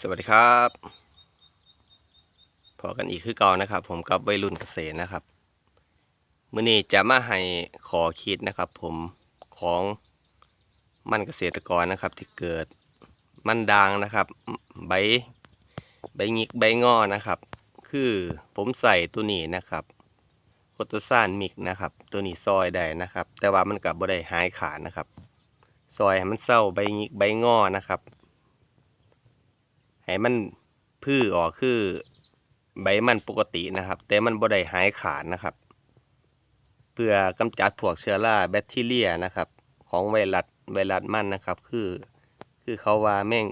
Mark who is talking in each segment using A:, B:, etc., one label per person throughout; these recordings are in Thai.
A: สวัสดีครับพอกันอีกคือเก่านะครับ ผมกับวัยรุ่นเกษตรนะครับมื้อนี้จะมาให้ขอคิดนะครับ ผมของมันเกษตรกรนะครับ ที่เกิดมันด่างนะครับ ใบใบงิกใบงอนะครับ คือผมใส่ตัวนี้นะครับโคตซานมิกนะครับ ตัวนี้ซอยได้นะครับ แต่ว่ามันกับบ่ได้หายขาดนะครับ ซอยให้มันเศร้าใบงิกใบงอนะครับ ให้มันพื้อออกคือใบมันปกตินะครับ แต่มันบ่ได้หายขาดนะครับ เพื่อกำจัดพวกเชื้อราแบคทีเรียนะครับ ของไวรัสไวรัสมันนะครับ คือคือเขาว่าแม่ง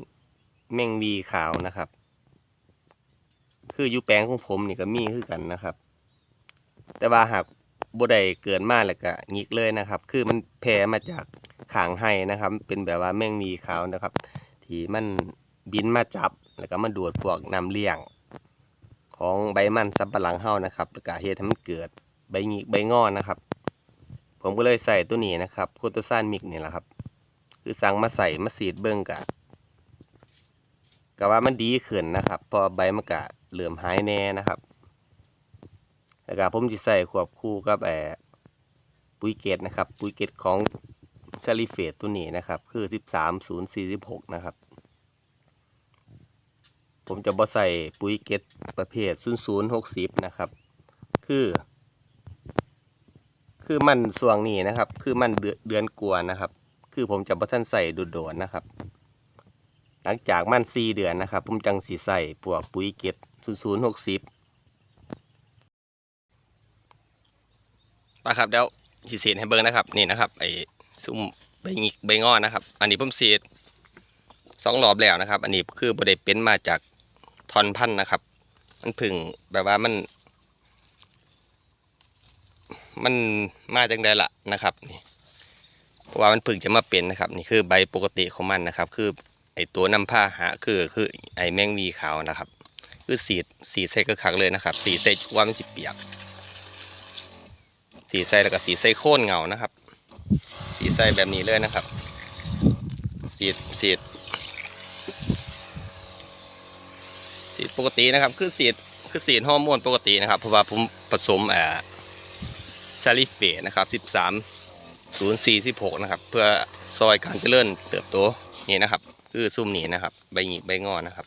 A: แม่งวีขาวนะครับ คืออยู่แปลงของผมนี่ก็มีคือกันนะครับ แต่ว่าหากบ่ได้เกิดมากแล้วก็งิกเลยนะครับ คือมันแพร่มาจากขางไห้นะครับ เป็นแบบว่าแม่งวีขาวนะครับ ที่มันบินมาจับ แล้วก็มาดูดพวกน้ำเลี้ยง ของใบมันสำปะหลังเฮานะครับแล้วก็เฮ็ดให้มันเกิดใบหงิกใบงอนนะครับ ผมก็เลยใส่ตัวนี้นะครับโคโตซานมิกนี่แหละครับ คือสั่งมาใส่มาสีดเบิ่งกะก็ว่ามันดีขึ้นนะครับ พอใบมันกะเหลื่อมหายแน่นะครับ แล้วก็ผมจะใส่ควบคู่กับแอปุ๋ยเกตนะครับ ปุ๋ยเกตของซาลิเฟตตัวนี้นะครับ คือ 13046 นะครับ ผมจะบ่ใส่ปุ๋ยเกตประเภท 0060 นะครับ คือ คือมันส่วงนี้นะครับ คือมันเดือนเดือนกว่านะครับ คือผมจะบ่ทันใส่โดดๆนะครับ หลังจากมัน4เดือนนะครับ ผมจังสิใส่พวกปุ๋ยเกต0060นะครับเดี๋ยวสิเสียให้เบิ่งนะครับนี่นะครับไอ้ซุ่มใบงิกใบงอนนะครับ อันนี้ผมเสียสองรอบแล้วนะครับ อันนี้คือบ่ได้เป็นมาจาก ทอนพันธุ์นะครับ มันพึ่งแบบว่ามัน มันมาจังได้ละนะครับนี่เพราะว่ามันพึ่งจะมาเป็นนะครับ นี่คือใบปกติของมันนะครับ คือไอตัวนำผ้าหะคือคือไอแมงวีขาวนะครับ คือสีสีใส่กระขักเลยนะครับ สีใส่ว่ามันสิเปียก สีใส่แล้วก็สีใส่โค่นเงานะครับ สีใส่แบบนี้เลยนะครับสีสีด สีดปกตินะครับ คือสีดคือสีดฮอร์โมนปกตินะครับ เพราะว่าผมผสมเอ่อชาลิเฟตนะครับ 13 0416 นะครับ เพื่อซอยการเจริญเติบโตนี่นะครับ คือซุ่มนี้นะครับ ใบหงิกใบงอนะครับ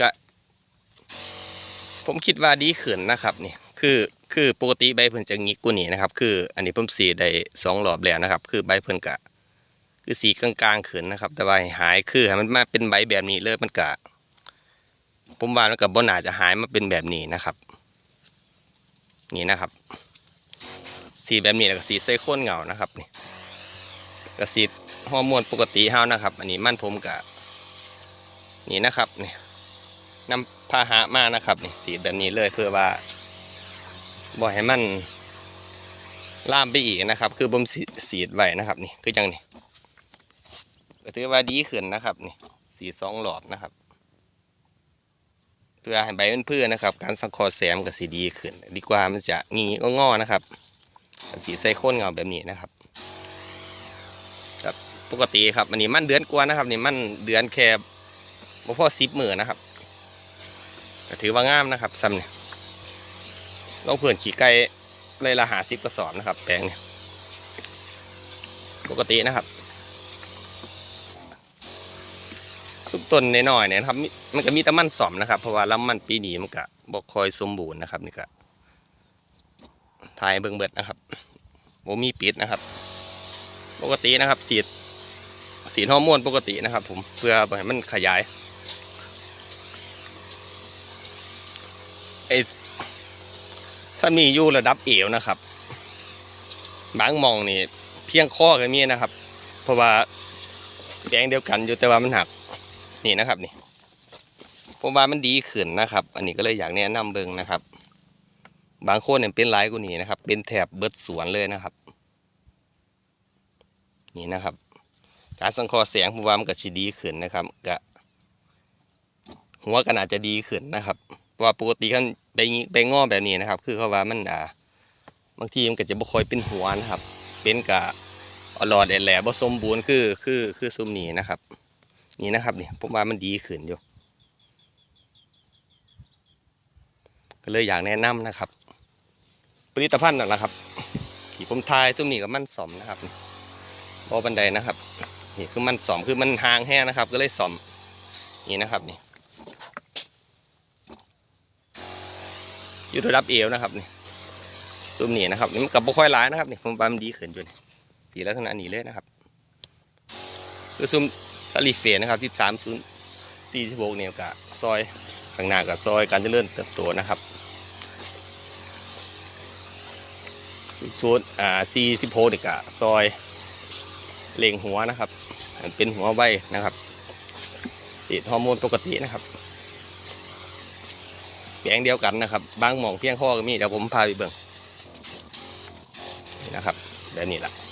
A: ก็ผมคิดว่าดีขึ้นนะครับนี่คือคือปกติใบเพิ่นจะงิกกว่านี้นะครับ คืออันนี้ผมสีได้สองรอบแล้วนะครับ คือใบเพิ่นกะ คือสีกลางๆขึ้นนะครับ แต่ว่าให้หายคือให้มันมาเป็นใบแบบนี้เลยมันกะผมว่ามันกับ่น่าจะหายมาเป็นแบบนี้นะครับ นี่นะครับ สีแบบนี้แล้วก็สีใส่ข้นเงานะครับนี่ก็สีฮอร์โมนปกติเฮานะครับ อันนี้มันผมกะนี่นะครับนี่นำพาหะมานะครับนี่สีแบบนี้เลยเพื่อว่าบ่ให้มันล่ามไปอีกนะครับ คือผมสีดไว้นะครับ นี่คือจังนี่ ก็ถือว่าดีขึ้นนะครับนี่สีสองหลอดนะครับ เพื่อให้ใบมันเพื่อนะครับ การสังคราะห์แสงก็สีดีขึ้น ดีกว่ามันจะงีก็งอนะครับ สีใส่โค่นเงาแบบนี้นะครับครับปกติครับอันนี้มันเดือนกว่านะครับนี่มันเดือนแค่บ่พอสิบหมือนะครับก็ถือว่างามนะครับซ้ำเนี่ยลองเพื่อนขี่ไก่เลยละหาสิบกระสอบนะครับ แปลงเนี่ยปกตินะครับ สุกต้นน้อยๆเนี่ยนะครับ มันก็มีแต่มันสอมนะครับ เพราะว่าลำมันปีนี้มันก็บ่คอยสมบูรณ์นะครับ นี่ก็ทายเบิ่งเบิดนะครับโมมีปิดนะครับ ปกตินะครับสีดสีฮอร์โมนปกตินะครับ ผมเพื่อให้มันขยายไอ้ถ้ามีอยู่ระดับเอวนะครับ บางมองนี่เพียงข้อก็มีนะครับ เพราะว่าแดงเดียวกันอยู่แต่ว่ามันหัก นี่นะครับนี่ผมว่ามันดีขึ้นนะครับ อันนี้ก็เลยอยากแนะนำเบิงนะครับ บางคนเนี่ยเป็นหลายกว่านี้นะครับ เป็นแถบเบิดสวนเลยนะครับ นี่นะครับ การสังเคราะห์แสงผมว่ามันก็สิดีขึ้นนะครับกะหัวก็น่าจะดีขึ้นนะครับเพราะว่าปกติกันใบงี้ใบงอแบบนี้นะครับ คือเขาว่ามันอ่าบางทีมันก็จะบ่ค่อยเป็นหัวนะครับ เป็นกะอลอดแหลบ่สมบูรณ์คือคือคือซุมนี้นะครับ นี่นะครับนี่ผมว่ามันดีขึ้นอยู่ก็เลยอยากแนะนำนะครับ ผลิตภัณฑ์นั่นแหละครับที่ผมทายซุ้มนี่กับมันสอมนะครับบอบันไดนะครับนี่คือมันสอมคือมันหางแห้งนะครับ ก็เลยสอมนี่นะครับนี่อยู่ระดับเอวนะครับนี่ซุ้มนี่นะครับนี่มันกับบุค่อยร้ายนะครับนี่ผมว่ามันดีขึ้นอยู่นี่สีลักษณะนี้เลยนะครับคือซุ้ม ตะลีเฟนะครับที่สามศูนย์สี่สิบหกเนี่ยกับซอยข้างหน้ากับซอยการเจริญเติบโตนะครับศูนย์อ่าสี่สิบโพนี่ยกะซอยเล็งหัวนะครับ เป็นหัวไว้นะครับติดฮอร์โมนปกตินะครับแปลงเดียวกันนะครับ บางหมองเพียงข้อก็มีเดี๋ยวผมพาไปเบิ่งนะครับแบบนี้แหละ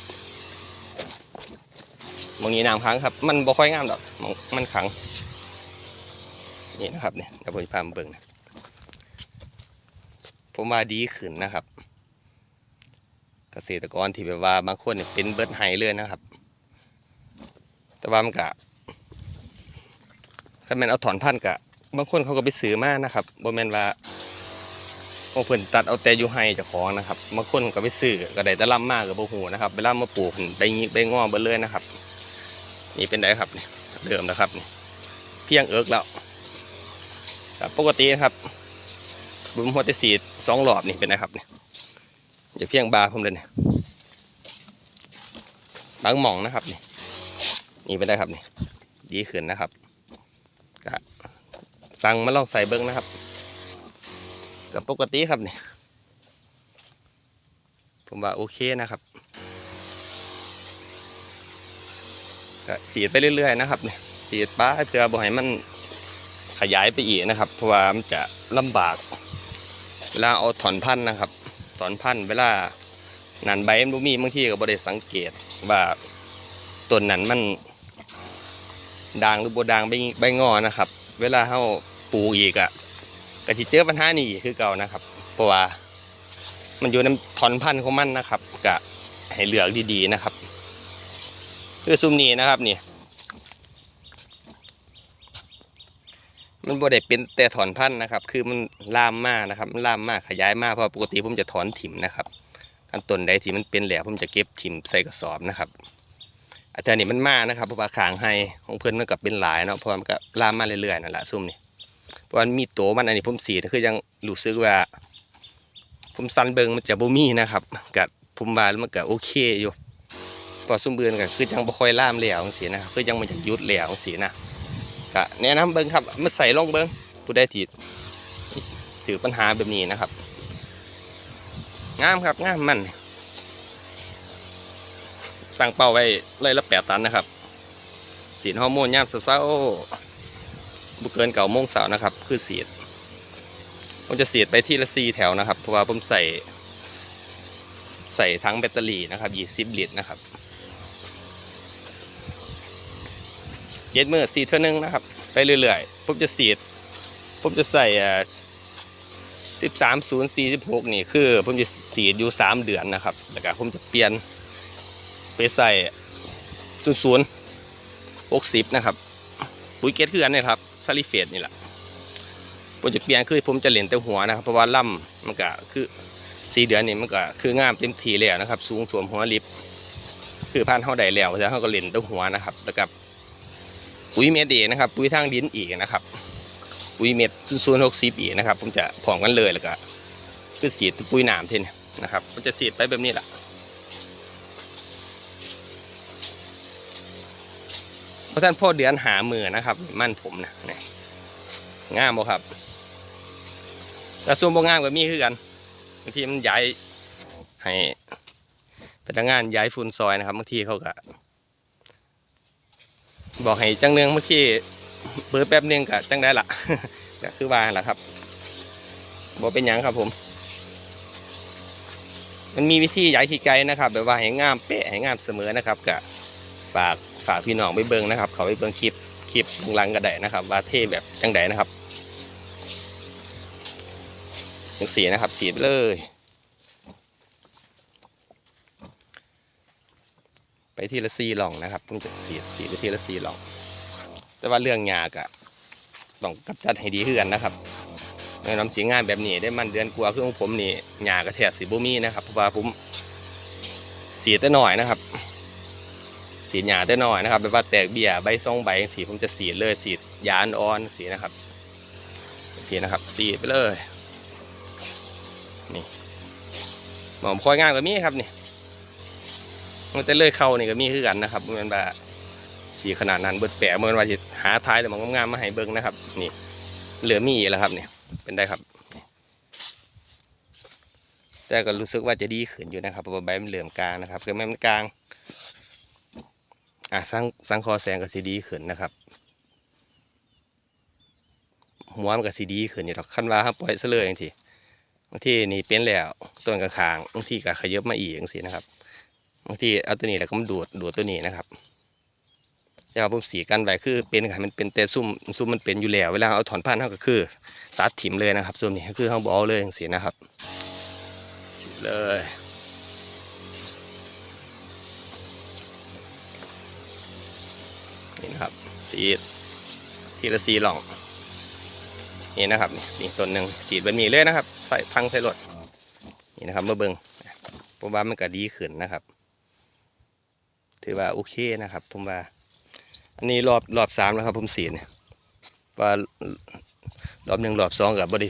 A: มองนี้น้ำขังครับ มันบ่ค่อยงามดอกหม้องมันขังนี่นะครับเนี่ยเดี๋ยวผมพามาเบิ่งนะผมว่าดีขึ้นนะครับ เกษตรกรที่แบบว่าบางคนเนี่ยเป็นเบิร์ดไฮเลยนะครับ แต่ว่ามันกะถ้าแมนเอาถอนพันกะบางคนเขาก็ไปซื้อมานะครับบ่แมนว่าบางคนตัดเอาแต่อยู่ไฮจากของนะครับบางคนก็ไปซื้อก็ได้แต่ล่ำมากกับบ่ฮู้นะครับไปล่ำมาปลูกใบงี้ใบงอเบิดเลยนะครับ นี่เป็นไดครับนี่เริ่มแล้วครับนี่เพียงเอิกแล้วครับปกตินะครับบุมหัวแตสีสองหลอบนี่เป็นไดครับเนี่อย่าเพียงบาผมเลยเนี่ยบางหม่องนะครับนี่นี่ไปได้ครับนี่ดีขึ้นนะครับก็สั่งมาลองใส่เบิ้งนะครับกับปกติครับนี่ผมว่าโอเคนะครับ ก็สีดไปเรื่อยๆนะครับสีดป้าเพื่อบ่ให้มันขยายไปอีกนะครับ เพราะว่ามันจะลำบากเวลาเอาถอนพันธุ์นะครับ ถอนพันธุ์เวลานันใบมันบ่มีบางทีก็บ่ได้สังเกตว่าต้นนั้นมันด่างหรือบ่ด่างใบใบงอนะครับ เวลาเฮาปลูกอีกอะก็สิเจอปัญหานี้คือเก่านะครับเพราะว่ามันอยู่ในถอนพันธุ์ของมันนะครับก็ให้เหลือกดีๆนะครับ คือซุมนี้นะครับนี่ มันบ่ได้เป็นแต่ถอนพันธุ์นะครับ คือมันลามมากนะครับ มันลามมากขยายมากเพราะปกติผมจะถอนถิ่มนะครับอันต้นใดที่มันเป็นแหลวผมจะเก็บถิ่มใส่กระสอบนะครับอาจารย์นี่มันมากนะครับเพราะว่าขางให้ของเพื่อนมันกับเป็นหลายเนาะเพราะมันก็ลามมาเรื่อยๆนั่นแหละซุ่มนี่เพราะมันมีโตมันอันนี้ผมสีคือยังรู้สึกว่า ผมสันเบิงมันจะบ่มีนะครับกับผมว่ามันก็โอเคอยู่ เพอซุ่มเบือนก็คือยังบ่ค่อยล่ามแหลวจังซี่นะคือยังมันจะยุดแหลวจังซี่นะก็แนะนำเบิ้งครับมาใส่ลองเบิ้งผู้ได้ที่ถือปัญหาแบบนี้นะครับงามครับงามมันตั้งเป้าไว้เลยละแปดตันนะครับสีฮอร์โมนย่ามเศร้าบุเกินเก่าโมงเสาร์นะครับ คือสีดผมจะสีดไปที่ละซีแถวนะครับ เพราะว่าผมใส่ ใส่ทั้งแบตเตอรี่นะครับยี่สิบลิตรนะครับ เย็ดมือสีเท่านึงนะครับ ไปเรื่อยๆผมจะสีดผมจะใส่สิบสามศูนย์สี่สิบหกนี่คือผมจะสีดอยู่สามเดือนนะครับแล้วก็ผมจะเปลี่ยนไปใส่ศูนย์ศูนย์หกสิบนะครับปุ๋ยเกตคืออันนี้ครับซาลิเฟตนี่แหละผมจะเปลี่ยนคือผมจะเล่นแต่หัวนะครับ เพราะว่าล่ำมันก็คือสี่เดือนนี่มันก็คืองามเต็มทีแล้วนะครับ สูงสวมหัวลิฟคือพันเท่าใดแล้วแล้วเขาก็เล่นแต่หัวนะครับแล้วกับ ปุ๋ยเม็ดเอนะครับปุ๋ยทางดินอีกนะครับปุ๋ยเม็ดศูนย์หกสิบอีกนะครับผมจะพร้อมกันเลยแล้วก็คือสีดปุ๋ยหนามเท่นนะครับผมจะสีดไปแบบนี้แหละเพราะท่านพ่อเดือนหามือนะครับ มั่นผมนะนี่งามบ่ครับแต่ส่วนบ่งามก็มีคือกันบางทีมันย้ายให้พนักงานย้ายฝุ่นซอยนะครับบางทีเขาก็ บอกให้จังเนืองเมื่อกี้เบอร์แป๊บหนึงกะจังได้ละก็คือว่าแหละครับบอกเป็นยังครับผม มันมีวิธีย้ายที่ไกลนะครับ แบบว่าให้งามเป๊ะให้งามเสมอนะครับกะฝากฝากพี่น้องไปเบิ่งนะครับ เขาไปเบิ่งคลิปคลิปหลังก็ไดนะครับ ว่าเท่แบบจังไดนะครับจังสีนะครับสีไปเลย ไปทีละซีหล่องนะครับผมจะสีสีไปทีละซีหล่อง แต่ว่าเรื่องยากอะต้องกำจัดให้ดีขึ้นนนะครับแนะนำสีงานแบบนี้ได้มันเดือนกว่าคือของผมนี่ยากระแทบสีบุมีนะครับเพราะว่าผมสีแต่หน่อยนะครับ สีหยาแต่หน่อยนะครับแบบว่าแตกเบี้ยใบซองใบสีผมจะสีดเลยสีดยานอ่อนสีนะครับสีนะครับสีดไปเลยนี่หมอมคอยงานก็มีครับนี่ มันจะเลื่อยเข้านี่ก็มีคือกันนะครับมันแบบสีขนาดนั้นเบิดแปะมันว่าจะหาท้ายแต่มันงามๆมาให้เบิ้งนะครับ นี่ เหลือมีอีแล้วครับเนี่ยเป็นได้ครับ แต่ก็รู้สึกว่าจะดีขึ้นอยู่นะครับเพราะใบมันเหลื่อมกลางนะครับคือมันกลางอะสร้างสร้างคอแสงกับสีดีขึ้นนะครับหัวมันกับสีดีขึ้นอยู่ดอกขั้นว่าครับปล่อยเสลยอย่างทีบางทีนี่เป็นแล้วต้นกระคางบางทีก็ขยับมาอีกอย่างสีนะครับ บางทีเอาตัวนี้แล้วก็มาดูดดูดตัวนี้นะครับจะเอาผมสีกันไว้คือเป็นค่ะมันเป็นแต่ซุ่มซุ่มมันเป็นอยู่แล้วเวลาเอาถอนพันธุ์เขาก็คือ ตัดถิ่มเลยนะครับส่วนนี้ก็คือเขาบอกเลยอย่างสีนะครับเลยนี่นะครับสีทีละสีหล่องนี่นะครับนี่ต้นหนึ่งสีดแบบนี้เลยนะครับ ใส่พังใส่รถนี่นะครับเมื่อเบิงผมว่ามันก็ดีขึ้นนะครับ ถือว่าโอเคนะครับผมว่า อันนี้รอบรอบสามแล้วครับผมสีเนี่ยว่ารอบหนึ่งรอบสองกับบไดิ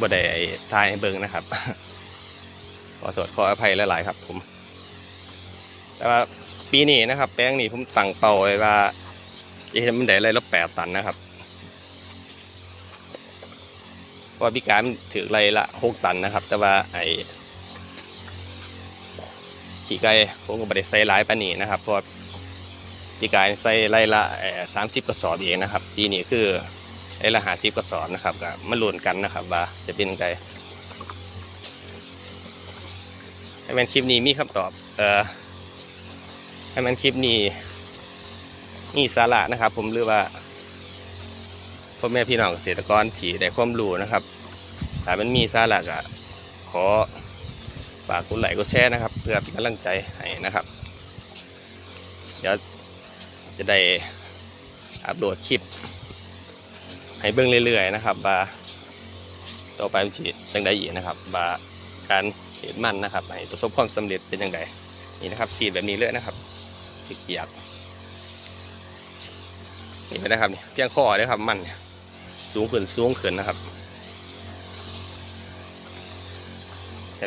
A: บไดทายเบิงนะครับขอโทษขออภัยหลายๆครับ ผม แต่ว่าปีนี้นะครับ แป้งนี่ผมตั้งเป้าไว้ว่าจะเห็นมันได้ไรละแปดตันนะครับเพราะว่าพิการถือไรละหกตันนะครับ แต่ว่าไอ ขี่ไก่ผมก็ไม่ได้ใส่หลายปานนี้นะครับเพราะว่าพิการใส่ไรละสามสิบกระสอบเองนะครับปีนี้คือไรละหาสิบกระสอบนะครับก็มาลุ้นกันนะครับว่าจะเป็นไงให้มันคลิปนี้มีคำตอบเอ่อให้มันคลิปนี้นี่สาระนะครับ ผมหรือว่าพ่อแม่พี่น้องเกษตรกรที่ได้ความรู้นะครับถ้ามันมีสาระก็ขอฝากกดไลค์กดแชร์นะครับ พื่อเป็นกำลังใจให้นะครับ เดี๋ยวจะได้อัปโหลดคลิป ให้เบิ่งเรื่อยๆนะครับว่าต่อไปมันสิจังไดอีกนะครับว่าการเห็นมันนะครับให้ประสบความสำเร็จเป็นยังไงนี่นะครับสีดแบบนี้เลยนะครับเปียกๆนี่ไม่ได้ครับนี่เพียงข้อเลยครับมันเนี่ยสูงขึ้นสูงขึ้นนะครับ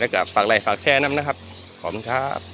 A: แล้วก็ฝากไลค์ฝากแชร์น้ำนะครับ ขอบคุณครับ